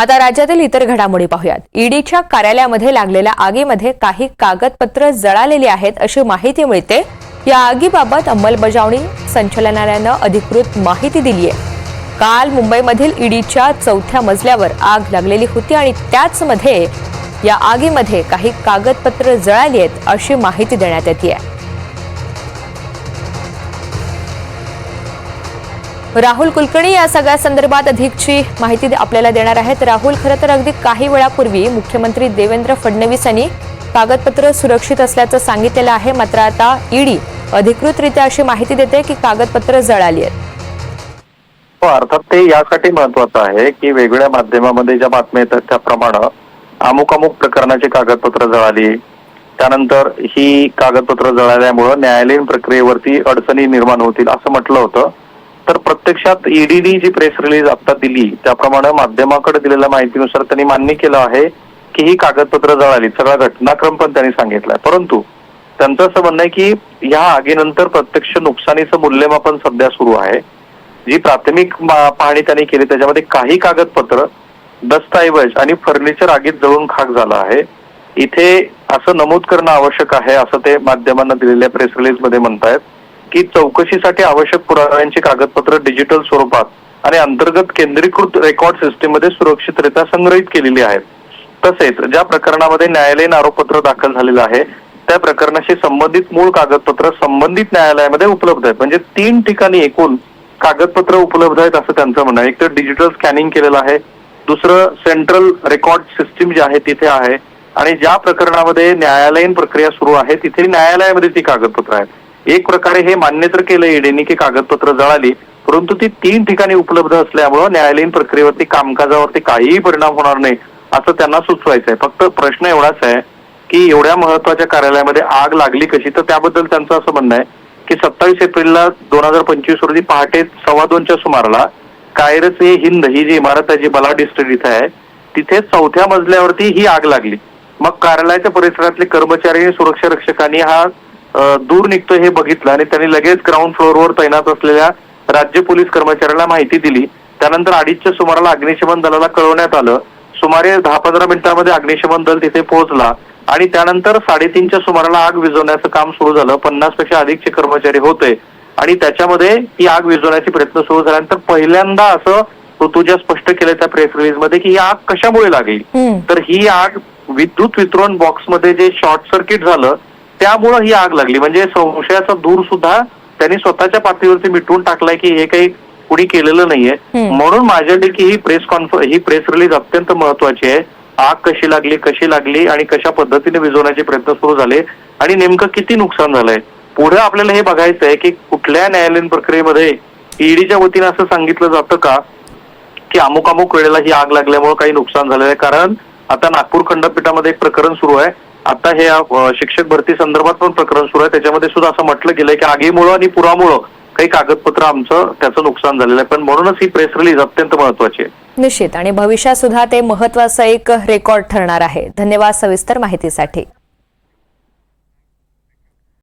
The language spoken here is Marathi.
आता राज्यातील इतर घडामोडी पाहूयात. ईडीच्या कार्यालयामध्ये लागलेल्या आगीमध्ये काही कागदपत्र जळालेली आहेत अशी माहिती मिळते. या आगीबाबत अंमलबजावणी संचालनालयानं अधिकृत माहिती दिली आहे. काल मुंबईमधील ईडीच्या चौथ्या मजल्यावर आग लागलेली होती आणि त्याचमध्ये या आगीमध्ये काही कागदपत्र जळाली आहेत अशी माहिती देण्यात येते आहे. राहुल कुलकर्णी या सगळ्या संदर्भात अधिकची माहिती आपल्याला देणार आहेत. राहुल खरं तर अगदी काही वेळापूर्वी मुख्यमंत्री देवेंद्र फडणवीस यांनी कागदपत्र सुरक्षित असल्याचं सांगितलेलं आहे. मात्र आता ईडी अधिकृतरित्या अशी माहिती देते की कागदपत्र जळाली आहेत. हो, अर्थात ते यासाठी महत्वाचं आहे की वेगवेगळ्या माध्यमामध्ये ज्या बातम्या येतात त्याप्रमाणे अमुक अमुक प्रकरणाची कागदपत्र जळाली. त्यानंतर ही कागदपत्र जळाल्यामुळं न्यायालयीन प्रक्रियेवरती अडचणी निर्माण होतील असं म्हटलं होतं. तर प्रत्यक्षात ईडीने जी प्रेस रिलीज आता दिली त्याप्रमाणे माध्यमाकडे दिलेल्या माहितीनुसार त्यांनी मान्य केलं आहे की ही कागदपत्र जळाली. सगळा घटनाक्रम पण त्यांनी सांगितलाय. परंतु त्यांचं असं म्हणणं आहे की या आगीनंतर प्रत्यक्ष नुकसानीचं मूल्यमापन सध्या सुरू आहे. जी प्राथमिक पाहणी त्यांनी केली त्याच्यामध्ये काही कागदपत्र दस्तऐवज आणि फर्निचर आगीत जळून खाक झालं आहे. इथे असं नमूद करणं आवश्यक आहे असं ते माध्यमांना दिलेल्या प्रेस रिलीजमध्ये म्हणतायत. की चौकशीसाठी आवश्यक पुराव्यांची कागदपत्र डिजिटल स्वरूपात आणि अंतर्गत केंद्रीकृत रेकॉर्ड सिस्टीममध्ये सुरक्षितरित्या संग्रहित केलेली आहेत. तसेच ज्या प्रकरणामध्ये न्यायालयीन आरोपपत्र दाखल झालेलं आहे त्या प्रकरणाशी संबंधित मूळ कागदपत्र संबंधित न्यायालयामध्ये उपलब्ध आहेत. म्हणजे तीन ठिकाणी एकूण कागदपत्र उपलब्ध आहेत असं त्यांचं म्हणणं आहे. एक तर डिजिटल स्कॅनिंग केलेलं आहे दुसरं सेंट्रल रेकॉर्ड सिस्टीम जी आहे तिथे आहे आणि ज्या प्रकरणामध्ये न्यायालयीन प्रक्रिया सुरू आहे तिथे न्यायालयामध्ये ती कागदपत्र आहेत. एक प्रकारे हे मान्य तर केलं ईडीने की कागदपत्र जळाली परंतु ती तीन ठिकाणी उपलब्ध असल्यामुळं न्यायालयीन प्रक्रियेवरती कामकाजावरती काहीही परिणाम होणार नाही असं त्यांना सुचवायचं आहे फक्त प्रश्न एवढाच आहे की एवढ्या महत्त्वाच्या कार्यालयामध्ये आग लागली कशी? तर त्याबद्दल त्यांचं असं म्हणणं आहे की सत्तावीस एप्रिलला दोन हजार पंचवीस रोजी पहाटे सव्वा दोनच्या सुमाराला कायरस हे हिंद ही जी इमारत आहे जी बला डिस्ट्रिक्ट इथे आहे तिथे चौथ्या मजल्यावरती ही आग लागली. मग कार्यालयाच्या परिसरातले कर्मचारी आणि सुरक्षा रक्षकांनी हा दूर निघतोय हे बघितलं आणि त्यांनी लगेच ग्राउंड फ्लोअरवर तैनात असलेल्या राज्य पोलीस कर्मचाऱ्याला माहिती दिली. त्यानंतर अडीचच्या सुमाराला अग्निशमन दलाला कळवण्यात आलं. सुमारे दहा पंधरा मिनिटांमध्ये अग्निशमन दल तिथे पोहोचला आणि त्यानंतर साडेतीनच्या सुमाराला आग विझवण्याचं काम सुरू झालं. पन्नासपेक्षा अधिकचे कर्मचारी होते आणि त्याच्यामध्ये ती आग विझवण्याचे प्रयत्न सुरू झाल्यानंतर पहिल्यांदा असं ऋतुजा स्पष्ट केलं त्या प्रेस रिलीजमध्ये की ही आग कशामुळे लागली. तर ही आग विद्युत वितरण बॉक्समध्ये जे शॉर्ट सर्किट झालं त्यामुळं ही आग लागली. म्हणजे संशयाचा दूर सुद्धा त्यांनी स्वतःच्या पातळीवरती मिटवून टाकलाय की हे काही कुणी केलेलं नाहीये. म्हणून माझ्यासाठी ही प्रेस कॉन्फर ही प्रेस रिलीज अत्यंत महत्वाची आहे. आग कशी लागली कशी लागली आणि कशा पद्धतीने विझवण्याचे प्रयत्न सुरू झाले आणि नेमकं किती नुकसान झालंय? पुढे आपल्याला हे बघायचं आहे की कुठल्या न्यायालयीन प्रक्रियेमध्ये ईडीच्या वतीने असं सांगितलं जातं का? की अमुक अमुक वेळेला ही आग लागल्यामुळे काही नुकसान झालेलं आहे. कारण आता नागपूर खंडपीठामध्ये एक प्रकरण सुरू आहे. आता हे शिक्षक भरती संदर्भात पण प्रकरण सुरू आहे. त्याच्यामध्ये सुद्धा असं म्हटलं गेलंय की आगीमुळं आणि पुरामुळं काही कागदपत्र आमचं त्याचं नुकसान झालेलं आहे. पण म्हणूनच ही प्रेस रिलीज अत्यंत महत्वाची आहे. निश्चित. आणि भविष्यात सुद्धा ते महत्वाचं एक रेकॉर्ड ठरणार आहे. धन्यवाद सविस्तर माहितीसाठी.